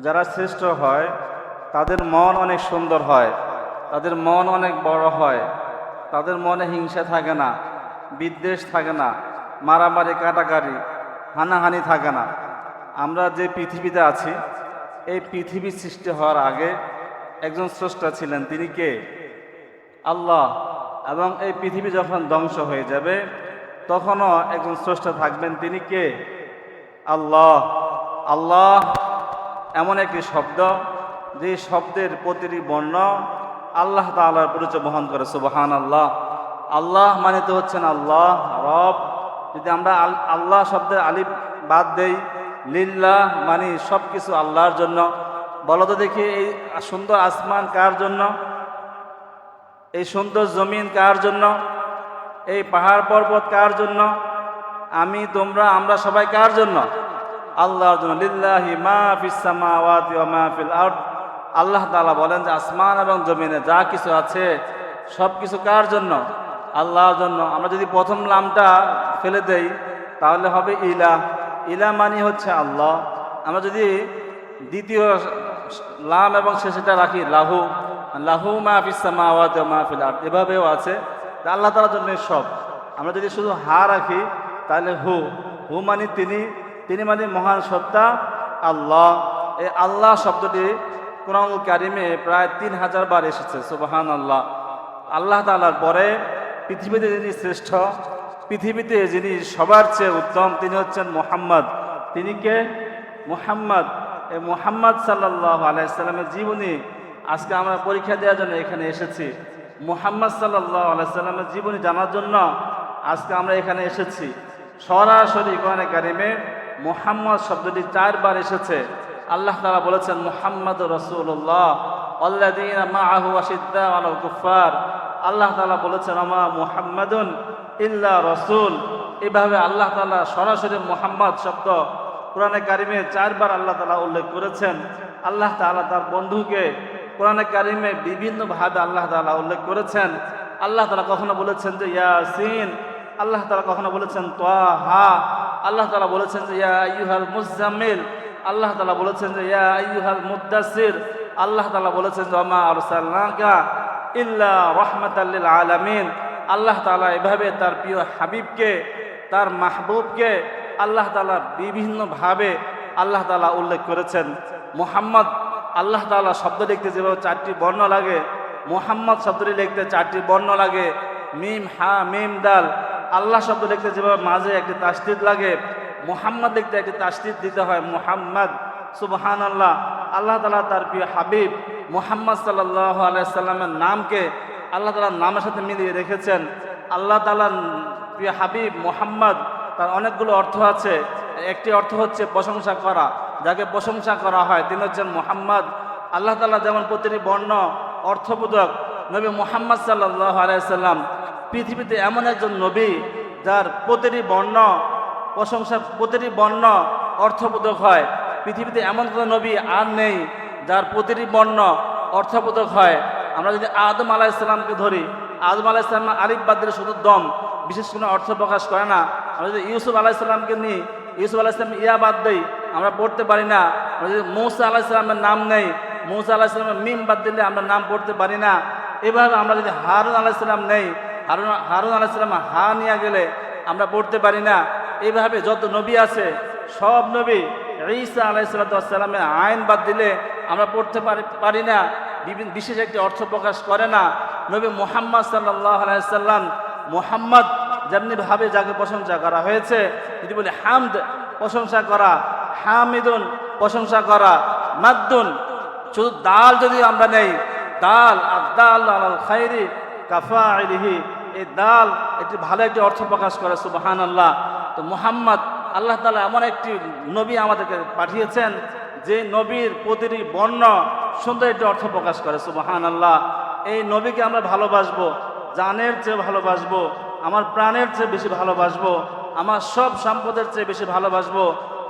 যারা শ্রেষ্ঠ হয়, তাদের মন অনেক সুন্দর হয়, তাদের মন অনেক বড় হয়, তাদের মনে হিংসা থাকে না, বিদ্বেষ থাকে না, মারামারি, কাটাকাটি, হানাহানি থাকে না। আমরা যে পৃথিবীতে আছি, এই পৃথিবী সৃষ্টি হওয়ার আগে একজন স্রষ্টা ছিলেন, তিনি কে? আল্লাহ। এবং এই পৃথিবী যখন ধ্বংস হয়ে যাবে, তখনও একজন স্রষ্টা থাকবেন, তিনি কে? আল্লাহ। আল্লাহ এমন একটি শব্দ, যে শব্দের প্রতিটি বর্ণ আল্লাহ তাআলার পরিচয় বহন করে সুবহান আল্লাহ আল্লাহ মানে তো হচ্ছেন আল্লাহ, রব। যদি আমরা আল্লাহ শব্দের আলিফ বাদ দেই, লিল্লাহ মানে সব কিছু আল্লাহর জন্য। বলো তো দেখি, এই সুন্দর আসমান কার জন্য? এই সুন্দর জমিন কার জন্য? এই পাহাড় পর্বত কার জন্য? আমি, তোমরা, আমরা সবাই কার জন্য? আল্লাহর জন্য মা আল্লাহ তাআলা বলেন যে, আসমান এবং জমিনে যা কিছু আছে সব কিছু কার জন্য? আল্লাহর জন্য। আমরা যদি প্রথম লামটা ফেলে দেই, তাহলে হবে ইলা। ইলা মানি হচ্ছে আল্লাহ। আমরা যদি দ্বিতীয় লাম এবং শেষেটা রাখি, লাহু। লাহু মা ফিস সামাওয়াতি ওয়া মা এভাবেও আছে। আল্লাহ তাআলার জন্য সব। আমরা যদি শুধু হা রাখি, তাহলে হু। হু মানে তিনি তিনি মানে মহান সত্তা, আল্লাহ। এই আল্লাহ শব্দটি কোরআন কারিমে প্রায় তিন হাজার বার এসেছে সুবাহান আল্লাহ আল্লাহ তাআলার পরে পৃথিবীতে যিনি শ্রেষ্ঠ, পৃথিবীতে যিনি সবার চেয়ে উত্তম, তিনি হচ্ছেন মোহাম্মদ। তিনি কে? মোহাম্মদ। এই মোহাম্মদ সাল্লাহ আলাইসাল্লামের জীবনী আজকে আমরা পরীক্ষা দেওয়ার জন্য এখানে এসেছি। মোহাম্মদ সাল্লাহ আলাইসাল্লামের জীবনী জানার জন্য আজকে আমরা এখানে এসেছি। সরাসরি কোরআনে কারিমে মোহাম্মদ শব্দটি চারবার এসেছে। আল্লাহ তালা বলেছেন, মোহাম্মদ রসুল্লাহ আল্লাদিন মাহু আশিদ্দা আল কুফার আল্লাহ তাআলা বলেছেন আমা মুহাম্মাদুন ইল্লা রসুল। এভাবে আল্লাহ তাআলা সরাসরি মোহাম্মদ শব্দ কোরআনে কারিমে চারবার আল্লাহ তাআলা উল্লেখ করেছেন। আল্লাহ তাআলা তার বন্ধুকে কোরআনে কারিমে বিভিন্নভাবে আল্লাহ তাআলা উল্লেখ করেছেন। আল্লাহ তালা কখনো বলেছেন যে, ইয়াসিন। আল্লাহ তালা কখনো বলেছেন, তোয়াহা। আল্লাহ তালা বলেছেন যে, ইয়া আইয়ুহাল মুজাম্মিল আল্লাহ তালা বলেছেন যে, ইয়া আইয়ুহাল মুদ্দাসির আল্লাহ তালা বলেছেন যে আমা আরসালনাকা ইল্লা রাহমাতাল লিল আলামিন। আল্লাহ তালা এভাবে তার প্রিয় হাবিবকে, তার মাহবুবকে আল্লাহ তালা বিভিন্নভাবে আল্লাহ তালা উল্লেখ করেছেন। মোহাম্মদ, আল্লাহ তালা শব্দ লিখতে যেভাবে চারটি বর্ণ লাগে, মোহাম্মদ শব্দটি লিখতে চারটি বর্ণ লাগে। মিম, হা, মিম, দাল। আল্লাহ শব্দ লিখতে যেভাবে মাঝে একটি তাস্তিদ লাগে, মোহাম্মদ লিখতে একটি তাস্তিদ দিতে হয়, মোহাম্মদ সুবহান আল্লাহ আল্লাহ তালা তার প্রিয় হাবিব মোহাম্মদ সাল্লাহ আলাইসাল্লামের নামকে আল্লাহ তালার নামের সাথে মিলিয়ে রেখেছেন। আল্লাহ তালার প্রিয় হাবিব মোহাম্মদ, তার অনেকগুলো অর্থ আছে। একটি অর্থ হচ্ছে প্রশংসা করা, যাকে প্রশংসা করা হয়। তিনি হচ্ছেন মোহাম্মদ। আল্লাহ তালা যেমন প্রতিটি বর্ণ অর্থবোধক, নবী মোহাম্মদ সাল্লাহ আলাইসাল্লাম পৃথিবীতে এমন একজন নবী যার প্রতিটি বর্ণ প্রশংসা, প্রতিটি বর্ণ অর্থবোধক হয়। পৃথিবীতে এমন কোনো নবী আর নেই যার প্রতিটি বর্ণ অর্থবোধক হয়। আমরা যদি আদম আলাহ ইসলামকে ধরি, আদম আলাহ ইসলাম আলিফ বাদ দিলে শুধু দম, বিশেষ কোনো অর্থ প্রকাশ করে না। আমরা যদি ইউসুফ আলাহ ইসলামকে নিই, ইউসুফ আলাহ ইসলাম ইয়া বাদ দেই, আমরা পড়তে পারি না। আমরা যদি মৌসা আলাহ ইসলামের নাম নেই, মৌসা আলাহ ইসলামের মিম বাদ দিলে আমরা নাম পড়তে পারি না। এভাবে আমরা যদি হারুন আলাহ ইসলাম নেই হারুন হারুন আলাহ ইসলাম হা নিয়ে গেলে আমরা পড়তে পারি না। এইভাবে যত নবী আছে, সব নবী ঈসা আলাইসালামের আইন বাদ দিলে আমরা পড়তে পারি না। বিভিন্ন বিশেষ একটি অর্থ প্রকাশ করে না। নবী মোহাম্মদ সাল্লাহ আলাইসাল্লাম মোহাম্মদ যেমনিভাবে যাকে প্রশংসা করা হয়েছে, যদি বলি হামদ প্রশংসা করা, হামিদুন প্রশংসা করা, মাদ্দুন শুধু দাল যদি আমরা নেই, দাল আর দাল আল খাইরি কাফা আলিহি এই দাল একটি ভালো একটি অর্থ প্রকাশ করে সুবাহান আল্লাহ তো মোহাম্মদ, আল্লাহ তালা এমন একটি নবী আমাদেরকে পাঠিয়েছেন, যে নবীর প্রতিটি বর্ণ সুন্দর একটি অর্থ প্রকাশ করে সুবাহান আল্লাহ এই নবীকে আমরা ভালোবাসবো, জানের চেয়ে ভালোবাসবো, আমার প্রাণের চেয়ে বেশি ভালোবাসবো, আমার সব সম্পদের চেয়ে বেশি ভালোবাসবো,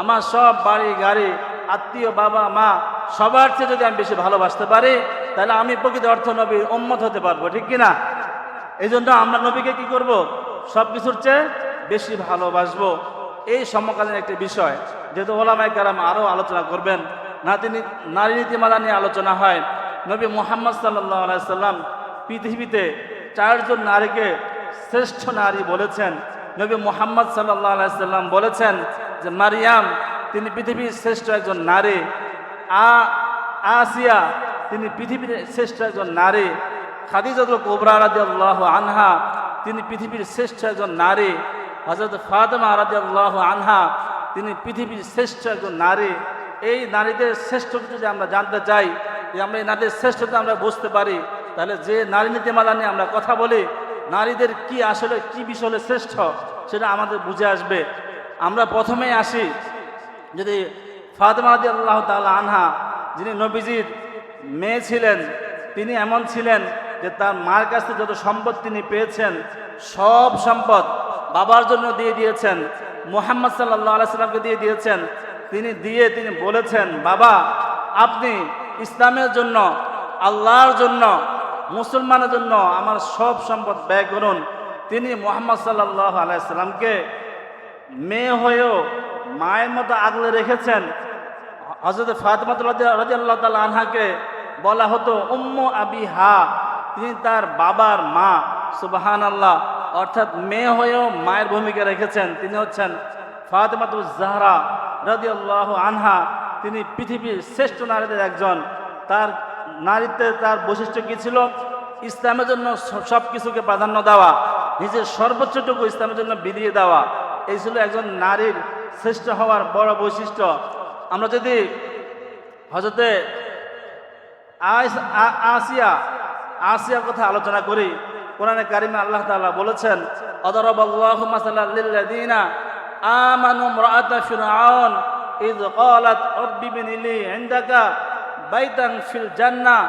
আমার সব বাড়ি, গাড়ি, আত্মীয়, বাবা, মা, সবার চেয়ে যদি আমি বেশি ভালোবাসতে পারি, তাহলে আমি প্রকৃত অর্থ নবীর উম্মত হতে পারব, ঠিক কিনা? এই জন্য আমরা নবীকে কি করব? সব কিছুর চেয়ে বেশি ভালোবাসবো। এই সমকালীন একটি বিষয়। যেহেতু ওলামাই কারাম আরও আলোচনা করবেন, নাতি নারী নীতিমালা নিয়ে আলোচনা হয়। নবী মোহাম্মদ সাল্লাহ আলাইসাল্লাম পৃথিবীতে চারজন নারীকে শ্রেষ্ঠ নারী বলেছেন। নবী মোহাম্মদ সাল্লাহ আলাইসাল্লাম বলেছেন যে, মারিয়াম, তিনি পৃথিবীর শ্রেষ্ঠ একজন নারী। আ আসিয়া, তিনি পৃথিবীর শ্রেষ্ঠ একজন নারী। খাদিজাতুল কোবরা রাদিয়াল্লাহ আনহা, তিনি পৃথিবীর শ্রেষ্ঠ একজন নারী। হজরত ফাতেমা রাদিয়াল্লাহ আনহা, তিনি পৃথিবীর শ্রেষ্ঠ একজন নারী। এই নারীদের শ্রেষ্ঠতা যদি আমরা জানতে চাই যে আমরা এই নারীদের শ্রেষ্ঠতা আমরা বুঝতে পারি, তাহলে যে নারী নীতিমালা নিয়ে আমরা কথা বলি, নারীদের কি আসলে কি বিষয়ে শ্রেষ্ঠ, সেটা আমাদের বুঝে আসবে। আমরা প্রথমেই আসি, যদি ফাতেমা রাদি আল্লাহ তাআলা আনহা, যিনি নবীজির মেয়ে ছিলেন, তিনি এমন ছিলেন যে তার মার কাছ থেকে যত সম্পদ তিনি পেয়েছেন, সব সম্পদ বাবার জন্য দিয়ে দিয়েছেন, মোহাম্মদ সাল্লাহ আলাইসাল্লামকে দিয়ে দিয়েছেন, তিনি দিয়ে তিনি বলেছেন, বাবা, আপনি ইসলামের জন্য, আল্লাহর জন্য, মুসলমানের জন্য আমার সব সম্পদ ব্যয় করুন। তিনি মোহাম্মদ সাল্লাহ আলাইসাল্লামকে মেয়ে হয়েও মায়ের মতো আগলে রেখেছেন। হজরত ফাতেমাত রাজি আল্লাহ তাল আনহাকে বলা হতো, উম্ম আবি হা তিনি তার বাবার মা সুবাহান আল্লাহ অর্থাৎ মেয়ে হয়েও মায়ের ভূমিকা রেখেছেন। তিনি হচ্ছেন ফাতেমাতুল জাহরা রাজি আল্লাহ আনহা। তিনি পৃথিবীর শ্রেষ্ঠ নারীদের একজন। তার নারীতে তার বৈশিষ্ট্য কী ছিল? ইসলামের জন্য সব কিছুকে প্রাধান্য দেওয়া, নিজের সর্বোচ্চটুকু ইসলামের জন্য বিলিয়ে দেওয়া, এই ছিল একজন নারীর শ্রেষ্ঠ হওয়ার বড় বৈশিষ্ট্য। আমরা যদি হজরতে আসিয়া আসিয়ার কথা আলোচনা করি। কোরআনে কারিমে আল্লাহ তাআলা বলেছেন, অদরবাল্লাহু মাসালাল লিল্লাযিনা আমানু ইমরাআতা ফিরআউন, ইয ক্বালাত রাব্বি ইবনি লি ইনদাকা বাইতান ফিল জান্নাহ।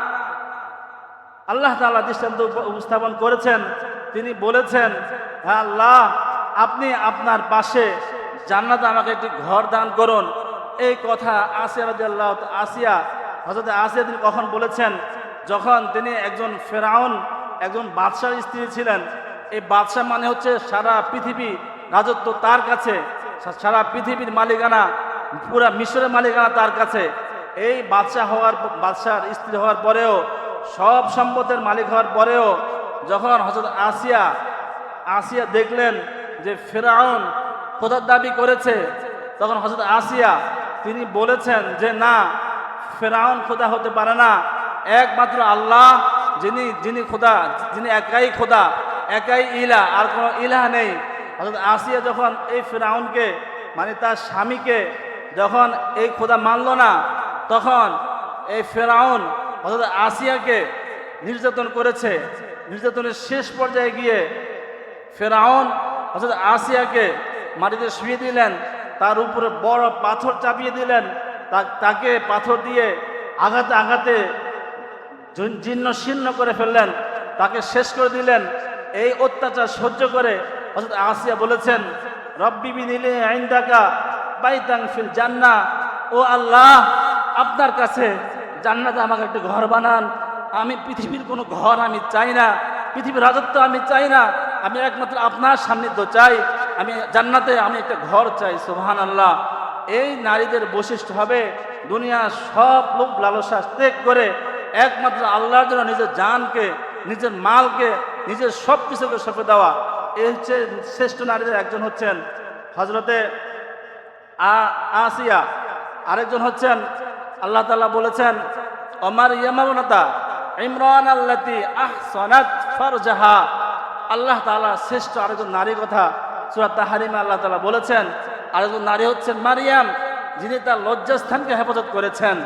আল্লাহ তাআলা দৃষ্টান্ত উপস্থাপন করেছেন। তিনি বলেছেন হ্যাঁ আল্লাহ, আপনি আপনার পাশে জান্নাতে আমাকে একটি ঘর দান করুন। এই কথা আসিয়া রাদিয়াল্লাহ আসিয়া হযরত আসিয়া তিনি কখন বলেছেন যখন তিনি একজন ফেরাউন, একজন বাদশার স্ত্রী ছিলেন, এই বাদশাহ মানে হচ্ছে সারা পৃথিবী রাজত্ব তার কাছে সারা পৃথিবীর মালিকানা, পুরা মিশরের মালিকানা তার কাছে। এই বাদশাহ হওয়ার বাদশার স্ত্রী হওয়ার পরেও, সব সম্পদের মালিক হওয়ার পরেও, যখন হজরত আসিয়া আসিয়া দেখলেন যে ফেরাউন খোদার দাবি করেছে, তখন হজরত আসিয়া তিনি বলেছেন যে, না, ফেরাউন খোদা হতে পারে না। একমাত্র আল্লাহ, যিনি যিনি খোদা, যিনি একাই খোদা, একাই ইলা, আর কোনো ইলা নেই। হজরত আসিয়া যখন এই ফেরাউনকে মানে তার স্বামীকে যখন এই খোদা মানল না, তখন এই ফেরাউন অর্থাৎ আসিয়াকে নির্যাতন করেছে। নির্যাতনের শেষ পর্যায়ে গিয়ে ফেরাউন অর্থাৎ আসিয়াকে মাটিতে শুয়ে দিলেন, তার উপরে বড় পাথর চাপিয়ে দিলেন তাকে পাথর দিয়ে আঘাতে আঘাতে জীর্ণ শীর্ণ করে ফেললেন, তাকে শেষ করে দিলেন। এই অত্যাচার সহ্য করে হজরত আসিয়া বলেছেন, রব্বি বিনিলে আইন ডাকা বাইতাং ফিল জান্না। ও আল্লাহ, আপনার কাছে জান্নাতে আমাকে একটি ঘর বানান। আমি পৃথিবীর কোনো ঘর আমি চাই না, পৃথিবীর রাজত্ব আমি চাই না। আমি একমাত্র আপনার সান্নিধ্য চাই। আমি জান্নাতে আমি একটা ঘর চাই সোহান আল্লাহ এই নারীদের বৈশিষ্ট্য হবে দুনিয়ার সব লোক লালসা ত্যাগ করে একমাত্র আল্লাহর জন্য নিজের জানকে, নিজের মালকে, নিজের সব কিছুকে সঁপে দেওয়া। এই হচ্ছে শ্রেষ্ঠ নারীদের একজন হচ্ছেন হজরতে আসিয়া। আরেকজন হচ্ছেন আল্লাহ তাআলা বলেছেন, অমার ইয়ামাবনতা ইমরান আল্লাতি আহসানাত ফারজাহা। আল্লাহ তাআলা শ্রেষ্ঠ আরেকজন নারীর কথা সূরা তাহারিমে আল্লাহ তালা বলেছেন। আরেকজন নারী হচ্ছেন মারিয়াম, যিনি তার লজ্জাস্থানকে হেফাজত করেছেন।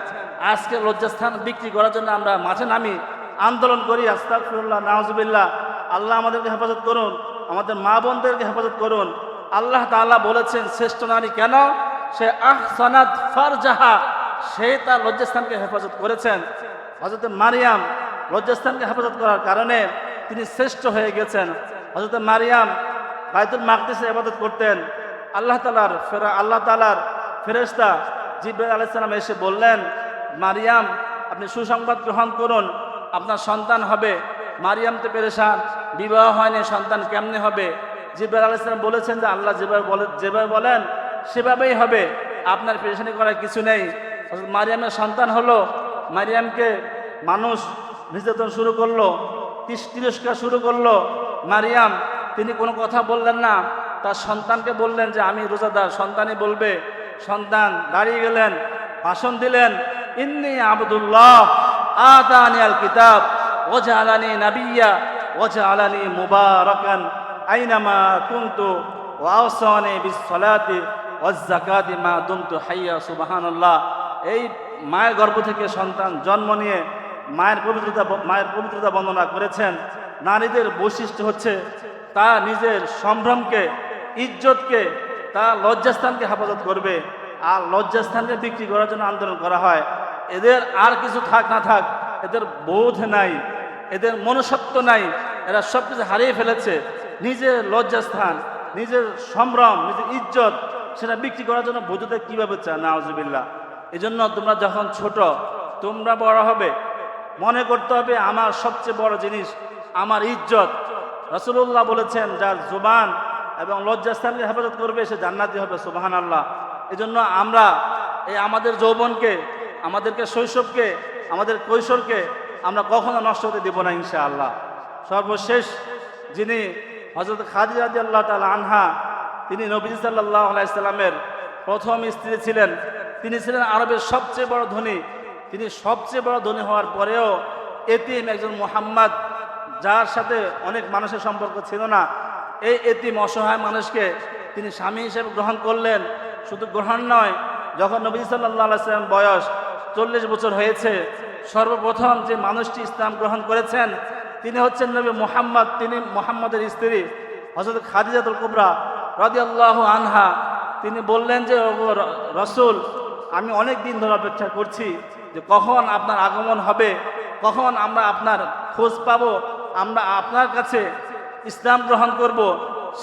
আজকে লজ্জাস্থান বিক্রি করার জন্য আমরা মাঠে নামি, আন্দোলন করি, আস্তাগফিরুল্লাহ, নাউজুবিল্লাহ। আল্লাহ আমাদেরকে হেফাজত করুন, আমাদের মা বোনদেরকে হেফাজত করুন। আল্লাহ তাআলা বলেছেন, শ্রেষ্ঠ নারী কেন? সে আহ আহসানাত ফারজাহা, সে তার লজ্জাস্থানকে হেফাজত করেছেন। হজরত মারিয়াম লজ্জাস্থানকে হেফাজত করার কারণে তিনি শ্রেষ্ঠ হয়ে গেছেন। হজরত মারিয়াম বাইতুল মাকদিসে ইবাদত করতেন। আল্লাহ তালার ফেরা আল্লাহ তালার ফেরেশতা জিব্রাইল আলাইহিস সালাম এসে বললেন মারিয়াম, আপনি সুসংবাদ গ্রহণ করুন, আপনার সন্তান হবে। মারিয়াম তো পেরেশান, বিবাহ হয়নি, সন্তান কেমনে হবে? জিব্রাইল আলাইহিস সালাম বলেছেন যে আল্লাহ যেভাবে যেভাবে বলেন, সেভাবেই হবে। আপনার পেরেশানি করার কিছু নেই। মারিয়ামের সন্তান হলো, মারিয়ামকে মানুষ নির্যাতন শুরু করল তিরস্কার শুরু করল। মারিয়াম, তিনি কোনো কথা বললেন না। তার সন্তানকে বললেন যে, আমি রোজাদার, সন্তানই বলবে। সন্তান দাঁড়িয়ে গেলেন, ভাষণ দিলেন। ইন্নি আবদুল্লাহ আতানি আল কিতাব ওজা আলানি নাবিয়া ওজা আলানি মুবারকান আইনামা কুন্তু ওয়াওসানি বিসসালাতি ওয়াজ-যাকাতি মা দুমতু, হাইয়া সুবহানাল্লাহ। এই মায়ের গর্ভ থেকে সন্তান জন্ম নিয়ে মায়ের পবিত্রতা মায়ের পবিত্রতা বর্ণনা করেছেন। নারীদের বৈশিষ্ট্য হচ্ছে তা নিজের সম্ভ্রমকে, ইজ্জতকে তা লজ্জাস্থানকে হেফাজত করবে। আর লজ্জাস্থানকে বিক্রি করার জন্য আন্দোলন করা হয়। এদের আর কিছু থাক না থাক, এদের বোধ নাই, এদের মনুষ্যত্ব নাই, এরা সব কিছু হারিয়ে ফেলেছে। নিজের লজ্জাস্থান, নিজের সম্ভ্রম, নিজের ইজ্জত, সেটা বিক্রি করার জন্য বৈধতা কীভাবে চায় নাওজবিল্লা এই জন্য তোমরা যখন ছোট, তোমরা বড় হবে, মনে করতে হবে আমার সবচেয়ে বড় জিনিস, আমার ইজ্জত। রসুল্লাহ বলেছেন, যার জুবান এবং লজ্জাস্থানকে হেফাজত করবে, সে জান্নাতি হবে সুবাহান আল্লাহ এই জন্য আমরা এই আমাদের যৌবনকে, আমাদেরকে শৈশবকে, আমাদের কৈশোরকে আমরা কখনো নষ্ট হতে দেব না ইনশা আল্লাহ সর্বশেষ যিনি হজরত খাদিজা রাজি আল্লাহ তালা আনহা, তিনি নবীজ সাল্লাহ আলাইসাল্লামের প্রথম স্ত্রী ছিলেন। তিনি ছিলেন আরবের সবচেয়ে বড় ধনী। তিনি সবচেয়ে বড় ধনী হওয়ার পরেও এতিম একজন মোহাম্মদ, যার সাথে অনেক মানুষের সম্পর্ক ছিল না। এই এতিম অসহায় মানুষকে তিনি স্বামী হিসেবে গ্রহণ করলেন। শুধু গ্রহণ নয়, যখন নবী সাল্লাহ সাল্লাম বয়স চল্লিশ বছর হয়েছে, সর্বপ্রথম যে মানুষটি ইসলাম গ্রহণ করেছেন, তিনি হচ্ছেন নবী মোহাম্মদ, তিনি মোহাম্মদের স্ত্রী হজরত খাদিজাতুল কুবরা রাদিয়াল্লাহু আনহা। তিনি বললেন যে রসুল, আমি অনেক দিন ধরে অপেক্ষা করছি যে কখন আপনার আগমন হবে, কখন আমরা আপনার খোঁজ পাব, আমরা আপনার কাছে ইসলাম গ্রহণ করব,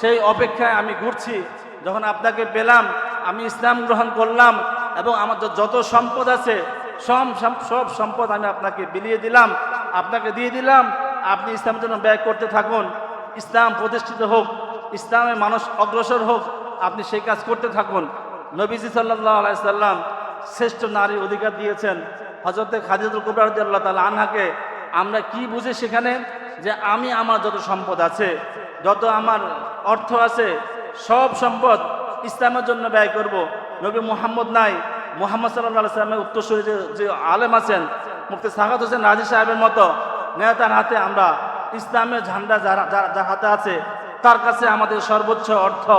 সেই অপেক্ষায় আমি ঘুরছি, যখন আপনাকে পেলাম আমি ইসলাম গ্রহণ করলাম এবং আমার যত সম্পদ আছে, সব সব- সম্পদ আমি আপনাকে বিলিয়ে দিলাম, আপনাকে দিয়ে দিলাম। আপনি ইসলামের জন্য ব্যয় করতে থাকুন। ইসলাম প্রতিষ্ঠিত হোক, ইসলামের মানুষ অগ্রসর হোক, আপনি সেই কাজ করতে থাকুন। নবীজি সাল্লাহ আলাইসাল্লাম শ্রেষ্ঠ নারী অধিকার দিয়েছেন। হজরতে খাদিজুল কুবরার আল্লাহ তালা আনহাকে আমরা কি বুঝি সেখানে? যে আমি, আমার যত সম্পদ আছে, যত আমার অর্থ আছে, সব সম্পদ ইসলামের জন্য ব্যয় করব। নবী মোহাম্মদ নাই। মোহাম্মদ সাল্লাহ সাল্লামের উত্তরসূরি যে যে আলেম আছেন, মুফতি সাহাদ হোসেন রাজি সাহেবের মতো নেতার হাতে আমরা ইসলামের ঝান্ডা যার, যার- যার হাতে আছে, তার কাছে আমাদের সর্বোচ্চ অর্থ,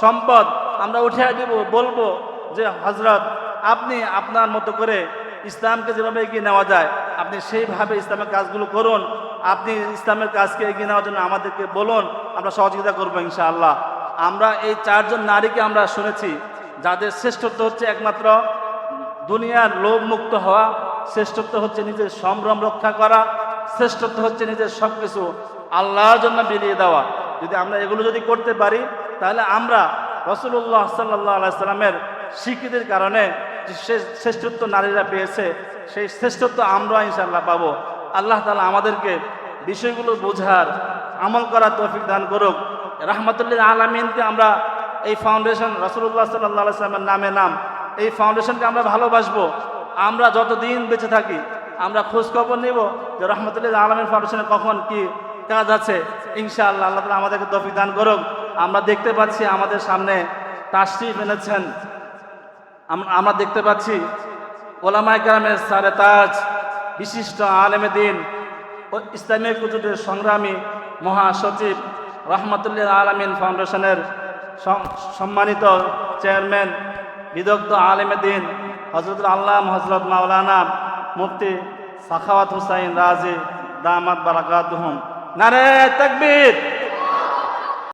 সম্পদ আমরা উঠিয়ে দিব, বলব যে হজরত আপনি আপনার মতো করে ইসলামকে যেভাবে এগিয়ে নেওয়া যায়, আপনি সেইভাবে ইসলামের কাজগুলো করুন। আপনি ইসলামের কাজকে এগিয়ে নেওয়ার জন্য আমাদেরকে বলুন, আমরা সহযোগিতা করব ইনশাআল্লাহ। আমরা এই চারজন নারীকে আমরা শুনেছি, যাদের শ্রেষ্ঠত্ব হচ্ছে একমাত্র দুনিয়ার লোভ মুক্ত হওয়া, শ্রেষ্ঠত্ব হচ্ছে নিজের সম্ভ্রম রক্ষা করা, শ্রেষ্ঠত্ব হচ্ছে নিজের সব কিছু আল্লাহর জন্য বিলিয়ে দেওয়া। যদি আমরা এগুলো যদি করতে পারি, তাহলে আমরা রসুল্লাহ সাল্লাহ আলাইসাল্লামের স্বীকৃতির কারণে যে শ্রেষ্ঠত্ব নারীরা পেয়েছে, সেই শ্রেষ্ঠত্ব আমরা ইনশাল্লাহ পাবো। আল্লাহ তালা আমাদেরকে বিষয়গুলো বোঝার আমল করার তৌফিক দান করুক। রাহমাতুল্লিল আলমিনকে আমরা এই ফাউন্ডেশন রসুল্লাহ সাল্লাহ সাল্লামের নামে নাম, এই ফাউন্ডেশনকে আমরা ভালোবাসবো। আমরা যতদিন বেঁচে থাকি, আমরা খোঁজখবর নিব যে রহমতুল্লাহ আলমের ফাউন্ডেশনে কখন কি কাজ আছে। ইনশাআল্লাহ আল্লাহ তালা আমাদেরকে তফিক দান করুক। আমরা দেখতে পাচ্ছি আমাদের সামনে তাশরিফ এনেছেন। আমরা দেখতে পাচ্ছি ওলামায় গ্রামের সারে তাজ, বিশিষ্ট আলেমে দিন, ও ইসলামী কুজুটের সংগ্রামী মহাসচিব রহমতুল্লাহ আলমিন ফাউন্ডেশনের সম্মানিত চেয়ারম্যান, বিদগ্ধ আলেমে দিন হজরত আল্লাহ হজরত মাওলানা মুফতি সাখাওয়াত হুসাইন রাজি দামাত বারাকাত নারে তাকবীর!